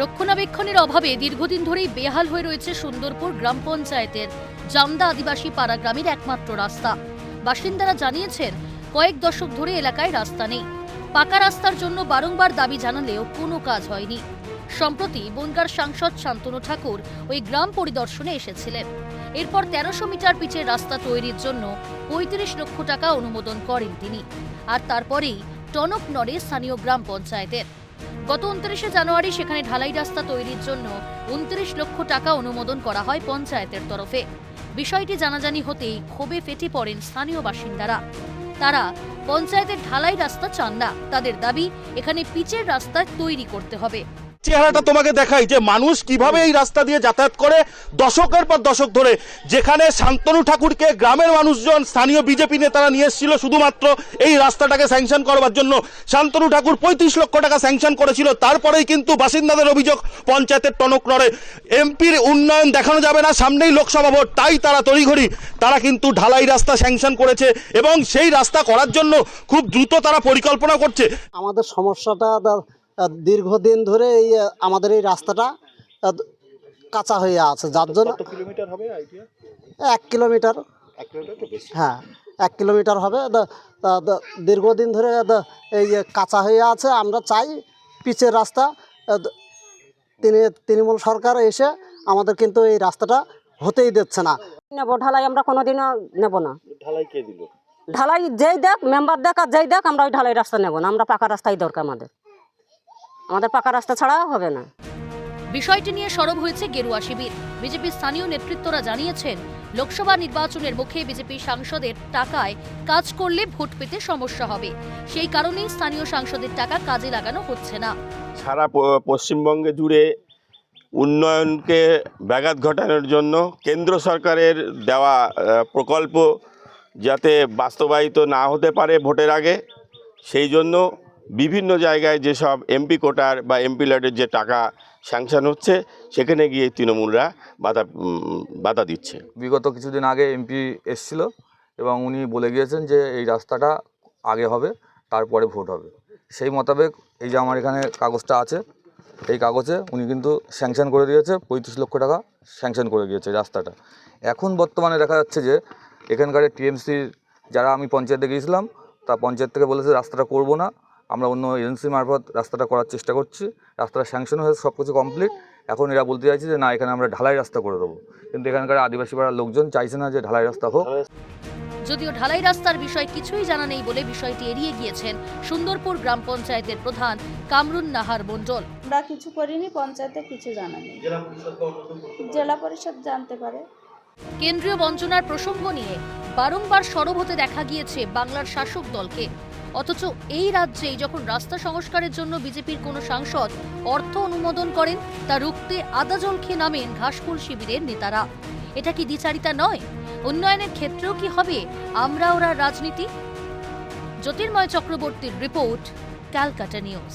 রক্ষণাবেক্ষণের অভাবে দীর্ঘদিন ধরেই বেহাল হয়ে রয়েছে সুন্দরপুর গ্রাম পঞ্চায়েতের জামদা আদিবাসী পাড়া গ্রামের একমাত্র রাস্তা। বাসিন্দারা জানিয়েছেন, কয়েক দশক ধরে এলাকায় রাস্তা নেই। পাকা রাস্তার জন্য বারংবার দাবি জানালেও কোনো কাজ হয়নি। সম্প্রতি বনগার সাংসদ শান্তনু ঠাকুর ওই গ্রাম পরিদর্শনে এসেছিলেন। এরপর তেরোশো মিটার পিচের রাস্তা তৈরির জন্য পঁয়ত্রিশ লক্ষ টাকা অনুমোদন করেন তিনি। আর তারপরেই টনক নড়ে স্থানীয় গ্রাম পঞ্চায়েতের। গত উনত্রিশে জানুয়ারি সেখানে ঢালাই রাস্তা তৈরির জন্য উনত্রিশ লক্ষ টাকা অনুমোদন করা হয় পঞ্চায়েতের তরফে। বিষয়টি জানাজানি হতেই ক্ষোভে ফেটে পড়েন স্থানীয় বাসিন্দারা। তারা, পঞ্চায়েতের ঢালাই রাস্তা চান না। তাদের দাবি, এখানে পিচের রাস্তা তৈরি করতে হবে। চেহারাটা তোমাকে দেখাই যে মানুষ কীভাবে এই রাস্তা দিয়ে যাতায়াত করে দশকের পর দশক ধরে। যেখানে শান্তনু ঠাকুরকে গ্রামের মানুষজন, স্থানীয় বিজেপি নেতারা নিয়ে এসেছিল শুধুমাত্র এই রাস্তাটাকে স্যাংশন করবার জন্য। শান্তনু ঠাকুর পঁয়ত্রিশ লক্ষ টাকা স্যাংশন করেছিল, তারপরেই কিন্তু বাসিন্দাদের অভিযোগ, পঞ্চায়েতের টনক নড়ে। এমপির উন্নয়ন দেখানো যাবে না, সামনেই লোকসভা ভোট, তাই তারা তড়িঘড়ি। তারা কিন্তু ঢালাই রাস্তা স্যাংশন করেছে এবং সেই রাস্তা করার জন্য খুব দ্রুত তারা পরিকল্পনা করছে। আমাদের সমস্যাটা দীর্ঘদিন ধরে এই আমাদের এই রাস্তাটা কাঁচা হয়ে আছে যার জন্য কিলোমিটার হবে এক কিলোমিটার। এক কিলোমিটার তো বেশি। হ্যাঁ এক কিলোমিটার হবে। দা- দা- দীর্ঘদিন ধরে এই কাঁচা হয়ে আছে। আমরা চাই পিচের রাস্তা তিনি তৃণমূল সরকার এসে আমাদের কিন্তু এই রাস্তাটা হতেই দিচ্ছে না। নেব ঢালাই আমরা কোনোদিনও নেব না। ঢালাই কে দিল? ঢালাই যেই দেখ মেম্বার দেখ আর যেই দেখ আমরা ওই ঢালাই রাস্তা নেব না। আমরা পাকা রাস্তাই দরকার আমাদের। আমাদের পাকা রাস্তা ছাড়াও হবে না। বিষয়টি নিয়ে সরব হয়েছে গেরুয়া শিবির। বিজেপির স্থানীয় নেতৃত্বরা জানিয়েছেন লোকসভা নির্বাচনের মুখে বিজেপি সাংসদের টাকায় কাজ করলে ভোট পেতে সমস্যা হবে। সেই কারণেই স্থানীয় সাংসদের টাকা কাজে লাগানো হচ্ছে না। সারা পশ্চিমবঙ্গে জুড়ে উন্নয়নকে ব্যাঘাত ঘটানোর জন্য কেন্দ্র সরকারের দেওয়া প্রকল্প যাতে বাস্তবায়িত না হতে পারে ভোটের আগে সেই জন্য বিভিন্ন জায়গায় যেসব এমপি কোটার বা এমপি ল্যাডের যে টাকা স্যাংশন হচ্ছে, সেখানে গিয়ে তৃণমূলরা বাধা বাধা দিচ্ছে। বিগত কিছুদিন আগে এমপি এসছিল এবং উনি বলে গিয়েছেন যে এই রাস্তাটা আগে হবে, তারপরে ভোট হবে। সেই মোতাবেক এই যে আমার এখানে কাগজটা আছে, এই কাগজে উনি কিন্তু স্যাংশন করে দিয়েছে, পঁয়ত্রিশ লক্ষ টাকা স্যাংশন করে দিয়েছে রাস্তাটা। এখন বর্তমানে দেখা যাচ্ছে যে এখানকার টিএমসির যারা আমি পঞ্চায়েতে গিয়েছিলাম, তা পঞ্চায়েত থেকে বলেছে রাস্তাটা করব না আমরা অন্য এজেন্সি মারফত রাস্তাটা করার চেষ্টা করছি রাস্তাটা স্যাংশন হয়ে সব কিছু কমপ্লিট এখন এরা বলতে চাইছে যে না এখানে আমরা ঢালাই রাস্তা করে দেবো। কিন্তু এখানকার আদিবাসী পাড়ার লোকজন চাইছে না যে ঢালাই রাস্তা হোক। যদিও ঢালাই রাস্তার বিষয় কিছুই জানা নেই বলে বিষয়টি এড়িয়ে গিয়েছেন সুন্দরপুর গ্রাম পঞ্চায়েতের প্রধান কামরুন নাহার মণ্ডল। আমরা কিছু করিনি পঞ্চায়েতে কিছু জানা নেই। জেলা পরিষদ জানতে পারে। কেন্দ্রীয় বঞ্চনার প্রসঙ্গ নিয়ে বারংবার সরব হতে দেখা গিয়েছে বাংলার শাসক দলকে। অথচ এই রাজ্যেই যখন রাস্তা সংস্কারের জন্য বিজেপির কোনো সাংসদ অর্থ অনুমোদন করেন, তা রুখতে আদা জল খেয়ে নামেন ঘাসফুল শিবিরের নেতারা। এটা কি দ্বিচারিতা নয়? উন্নয়নের ক্ষেত্রেও কি হবে? আমরা ওরা রাজনীতি? জ্যোতির্ময় চক্রবর্তীর রিপোর্ট, ক্যালকাটা নিউজ।